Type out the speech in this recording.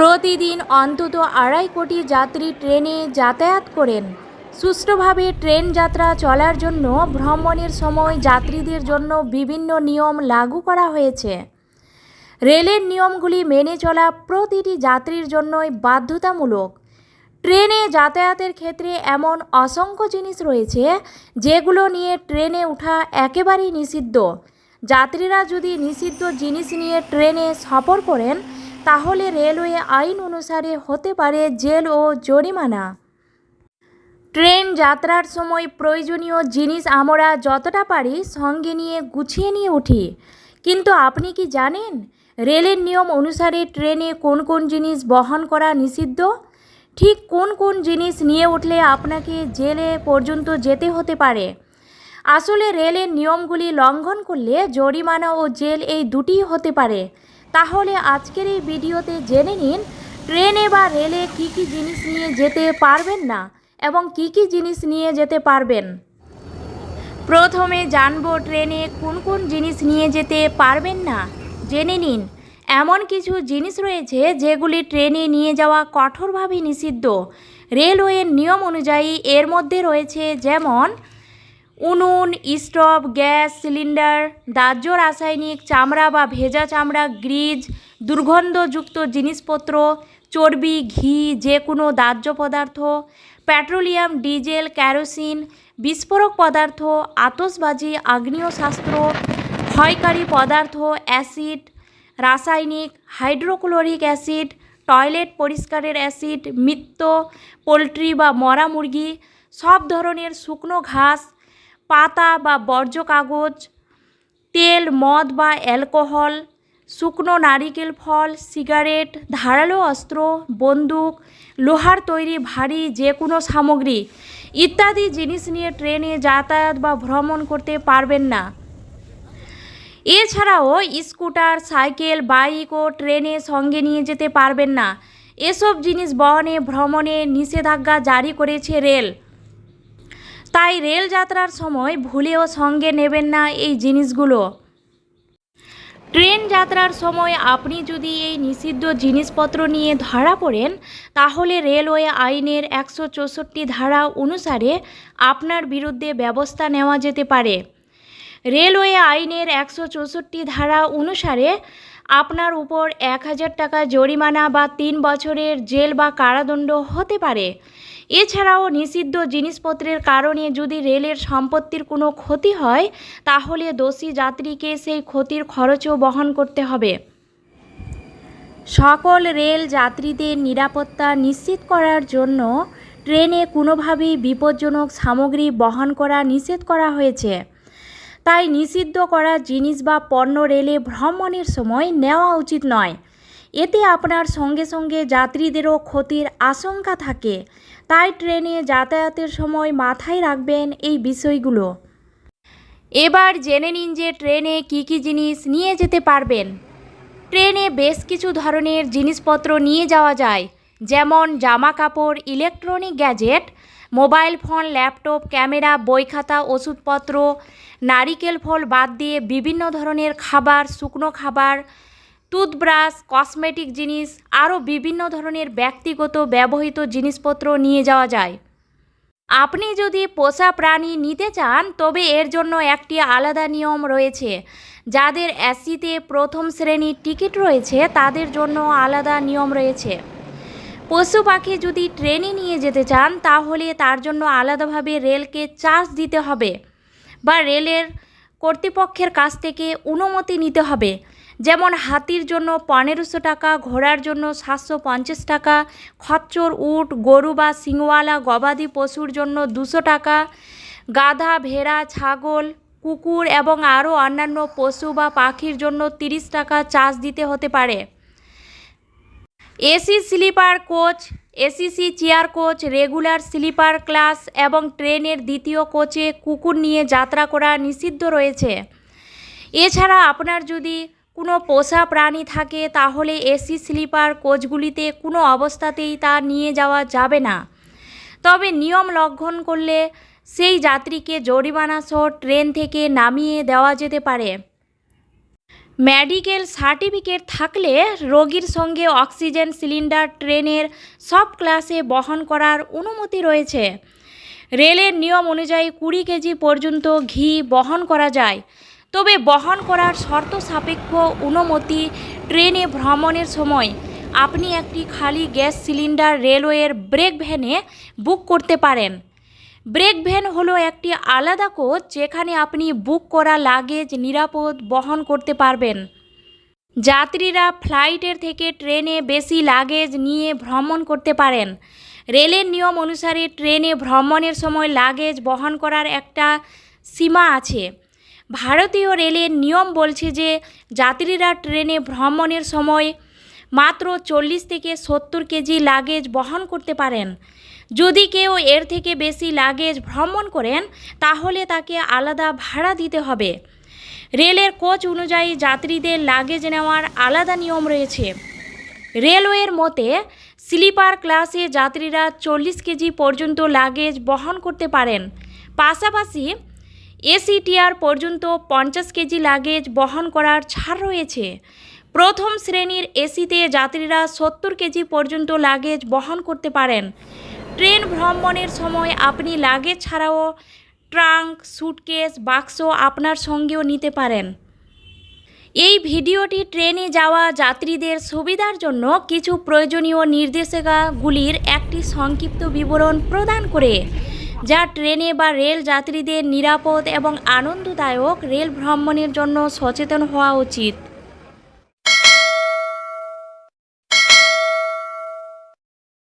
প্রতিদিন অন্তত আড়াই কোটি যাত্রী ট্রেনে যাতায়াত করেন। সুষ্ঠুভাবে ট্রেন যাত্রা চলার জন্য ভ্রমণের সময় যাত্রীদের জন্য বিভিন্ন নিয়ম লাগু করা হয়েছে। রেলের নিয়মগুলি মেনে চলা প্রতিটি যাত্রীর জন্যই বাধ্যতামূলক। ট্রেনে যাতায়াতের ক্ষেত্রে এমন অসংখ্য জিনিস রয়েছে, যেগুলো নিয়ে ট্রেনে ওঠা একেবারেই নিষিদ্ধ। যাত্রীরা যদি নিষিদ্ধ জিনিস নিয়ে ট্রেনে সফর করেন তাহলে রেলওয়ে আইন অনুসারে হতে পারে জেল ও জরিমানা। ট্রেন যাত্রার সময় প্রয়োজনীয় জিনিস আমরা যতটা পারি সঙ্গে নিয়ে গুছিয়ে নিয়ে উঠি। কিন্তু আপনি কি জানেন রেলের নিয়ম অনুসারে ট্রেনে কোন কোন জিনিস বহন করা নিষিদ্ধ? ঠিক কোন কোন জিনিস নিয়ে উঠলে আপনাকে জেলে পর্যন্ত যেতে হতে পারে? আসলে রেলের নিয়মগুলি লঙ্ঘন করলে জরিমানা ও জেল এই দুটিই হতে পারে। তাহলে আজকের এই ভিডিওতে জেনে নিন, ট্রেনে বা রেলে কী কী জিনিস নিয়ে যেতে পারবেন না এবং কী কী জিনিস নিয়ে যেতে পারবেন? প্রথমে জানব ট্রেনে কোন কোন জিনিস নিয়ে যেতে পারবেন না। জেনে নিন, এমন কিছু জিনিস রয়েছে যেগুলি ট্রেনে নিয়ে যাওয়া কঠোরভাবে নিষিদ্ধ। রেলওয়ের নিয়ম অনুযায়ী এর মধ্যে রয়েছে যেমন উনুন, স্টোভ, গ্যাস, সিলিন্ডার, দাহ্য রাসায়নিক, চামড়া বা ভেজা চামড়া, গ্রিজ, দুর্গন্ধযুক্ত জিনিসপত্র, চর্বি, ঘি যে কোনো দাহ্য পদার্থ, পেট্রোলিয়াম, ডিজেল ক্যারোসিন বিস্ফোরক পদার্থ, আতসবাজি, আগ্নেয়শাস্ত্র, ক্ষয়কারী পদার্থ, অ্যাসিড, রাসায়নিক, হাইড্রোক্লোরিক অ্যাসিড, টয়লেট পরিষ্কারের অ্যাসিড মৃত্য পোলট্রি বা মরা মুরগি, সব ধরনের শুকনো ঘাস পাতা বা বর্জ্য কাগজ তেল, মদ বা অ্যালকোহল, শুকনো নারিকেল ফল, সিগারেট, ধারালো অস্ত্র, বন্দুক, লোহার তৈরি ভারী যে কোনো সামগ্রী ইত্যাদি জিনিস নিয়ে ট্রেনে যাতায়াত বা ভ্রমণ করতে পারবেন না। এছাড়াও স্কুটার, সাইকেল, বাইক ও ট্রেনে সঙ্গে নিয়ে যেতে পারবেন না। এসব জিনিস বহনে, ভ্রমণে নিষেধাজ্ঞা জারি করেছে রেল। তাই রেল যাত্রার সময় ভুলেও সঙ্গে নেবেন না এই জিনিসগুলো। ট্রেন যাত্রার সময় আপনি যদি এই নিষিদ্ধ জিনিসপত্র নিয়ে ধরা পড়েন, তাহলে রেলওয়ে আইনের একশো চৌষট্টি ধারা অনুসারে আপনার বিরুদ্ধে ব্যবস্থা নেওয়া যেতে পারে। রেলওয়ে আইনের একশো চৌষট্টি ধারা অনুসারে আপনার উপর এক হাজার টাকা জরিমানা বা তিন বছরের জেল বা কারাদণ্ড হতে পারে। এছাড়াও নিষিদ্ধ জিনিসপত্রের কারণে যদি রেলের সম্পত্তির কোনো ক্ষতি হয়, তাহলে দোষী যাত্রীকে সেই ক্ষতির খরচও বহন করতে হবে। সকল রেল যাত্রীদের নিরাপত্তা নিশ্চিত করার জন্য ট্রেনে কোনোভাবেই বিপজ্জনক সামগ্রী বহন করা নিষেধ করা হয়েছে। তাই নিষিদ্ধ করা জিনিস বা পণ্য রেলে ভ্রমণের সময় নেওয়া উচিত নয়। এতে আপনার সঙ্গে সঙ্গে যাত্রীদেরও ক্ষতির আশঙ্কা থাকে। তাই ট্রেনে যাতায়াতের সময় মাথায় রাখবেন এই বিষয়গুলো। এবার জেনে নিন যে ট্রেনে কী কী জিনিস নিয়ে যেতে পারবেন। ট্রেনে বেশ কিছু ধরনের জিনিসপত্র নিয়ে যাওয়া যায়, যেমন জামা কাপড় electronic gadget, mobile phone, laptop, camera, বই খাতা, ওষুধপত্র, নারিকেল ফল বাদ দিয়ে বিভিন্ন ধরনের খাবার, শুকনো খাবার টুথব্রাশ, কসমেটিক জিনিস, আরও বিভিন্ন ধরনের ব্যক্তিগত ব্যবহৃত জিনিসপত্র নিয়ে যাওয়া যায়। আপনি যদি পোষা প্রাণী নিতে চান, তবে এর জন্য একটি আলাদা নিয়ম রয়েছে। যাদের এসিতে প্রথম শ্রেণির টিকিট রয়েছে, তাদের জন্য আলাদা নিয়ম রয়েছে। পশু পাখি যদি ট্রেনে নিয়ে যেতে চান, তাহলে তার জন্য আলাদাভাবে রেলকে চার্জ দিতে হবে বা রেলের কর্তৃপক্ষের কাছ থেকে অনুমতি নিতে হবে। যেমন হাতির জন্য পনেরোশো টাকা, ঘোড়ার জন্য সাতশো পঞ্চাশ টাকা, খচ্চর, উট, গরু বা সিংওয়ালা গবাদি পশুর জন্য দুশো টাকা, গাধা, ভেড়া, ছাগল, কুকুর এবং আরও অন্যান্য পশু বা পাখির জন্য তিরিশ টাকা চার্জ দিতে হতে পারে। AC sleeper coach, ACC chair coach, regular sleeper class এবং ট্রেনের দ্বিতীয় কোচে কুকুর নিয়ে যাত্রা করা নিষিদ্ধ রয়েছে। এছাড়া আপনার যদি কোনো পোষা প্রাণী থাকে, তাহলে এসি স্লিপার কোচগুলিতে কোনো অবস্থাতেই তা নিয়ে যাওয়া যাবে না। তবে নিয়ম লঙ্ঘন করলে সেই যাত্রীকে জরিমানা সহ ট্রেন থেকে নামিয়ে দেওয়া যেতে পারে। মেডিকেল সার্টিফিকেট থাকলে রোগীর সঙ্গে অক্সিজেন সিলিন্ডার ট্রেনের সব ক্লাসে বহন করার অনুমতি রয়েছে। রেলের নিয়ম অনুযায়ী কুড়ি কেজি পর্যন্ত ঘি বহন করা যায়। তবে বহন করার শর্ত সাপেক্ষ অনুমতি ট্রেনে ভ্রমণের সময়। আপনি একটি খালি গ্যাস সিলিন্ডার রেলওয়ের ব্রেক ভ্যানে বুক করতে পারেন। ব্রেক ভ্যান হলো একটি আলাদা কোচ যেখানে আপনি বুক করা লাগেজ নিরাপদ বহন করতে পারবেন। যাত্রীরা ফ্লাইটের থেকে ট্রেনে বেশি লাগেজ নিয়ে ভ্রমণ করতে পারেন। রেলের নিয়ম অনুসারে ট্রেনে ভ্রমণের সময় লাগেজ বহন করার একটা সীমা আছে। ভারতীয় রেলের নিয়ম বলছে যে যাত্রীরা ট্রেনে ভ্রমণের সময় মাত্র চল্লিশ থেকে সত্তর কেজি লাগেজ বহন করতে পারেন। যদি কেউ এর থেকে বেশি লাগেজ ভ্রমণ করেন, তাহলে তাকে আলাদা ভাড়া দিতে হবে। রেলের কোচ অনুযায়ী যাত্রীদের লাগেজ নেওয়ার আলাদা নিয়ম রয়েছে। রেলওয়ের মতে, স্লিপার ক্লাসে যাত্রীরা চল্লিশ কেজি পর্যন্ত লাগেজ বহন করতে পারেন। পাশাপাশি এসি টিয়ার পর্যন্ত পঞ্চাশ কেজি লাগেজ বহন করার ছাড় রয়েছে। প্রথম শ্রেণির এসিতে যাত্রীরা সত্তর কেজি পর্যন্ত লাগেজ বহন করতে পারেন। ট্রেন ভ্রমণের সময় আপনি লাগেজ ছাড়াও ট্রাঙ্ক, সুটকেস, বাক্স আপনার সঙ্গেও নিতে পারেন। এই ভিডিওটি ট্রেনে যাওয়া যাত্রীদের সুবিধার জন্য কিছু প্রয়োজনীয় নির্দেশিকাগুলির একটি সংক্ষিপ্ত বিবরণ প্রদান করে যা ট্রেনে বা রেল যাত্রীদের নিরাপদ এবং আনন্দদায়ক রেল ভ্রমণের জন্য সচেতন হওয়া উচিত।